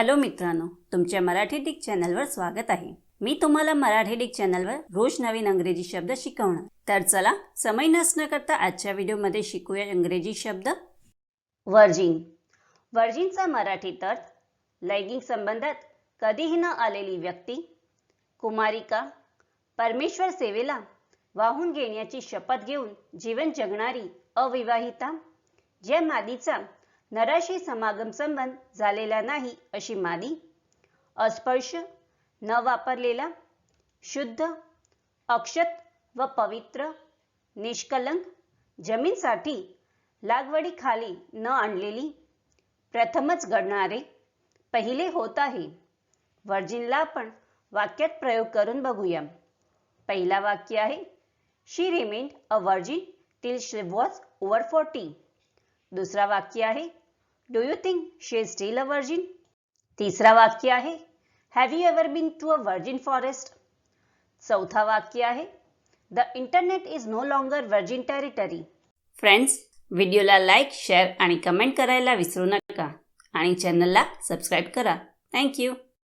Hello मित्रांनो तुमच्या Marathi Dick चॅनलवर स्वागत आहे. मी तुम्हाला मराठी डिक चॅनलवर रोज नवीन अंग्रेजी शब्द शिकवणार. तर चला समय नसणं करता आजच्या व्हिडिओमध्ये शिकूया इंग्रजी शब्द. वर्जिन वर्जिनचा मराठी अर्थ लैंगिक संबंधात कधीही न आलेली व्यक्ती कुमारिका परमेश्वर सेवेला वाहून घेण्याची शपथ घेऊन जीवन जगणारी अविवाहिता ज्या मादीचा नराशी समागम संबंध झालेला नाही अशी मादी अस्पर्श न वापरलेला शुद्ध अक्षत व पवित्र निष्कलंक जमीनसाठी लागवडीखाली न आणलेली प्रथमच घडणारे पहिले होत आहे. वर्जिनला आपण वाक्यात प्रयोग करून बघूया. पहिला वाक्य आहे she remained a virgin till she was over forty दुसरा वाक्य आहे do you think she is still a virgin तिसरा वाक्य आहे. Have you ever been to a virgin forest चौथा वाक्य आहे. The internet is no longer virgin territory friends व्हिडिओला लाईक शेअर आणि कमेंट करायला विसरू नका. आणि चॅनलला सबस्क्राईब करा. थँक्यू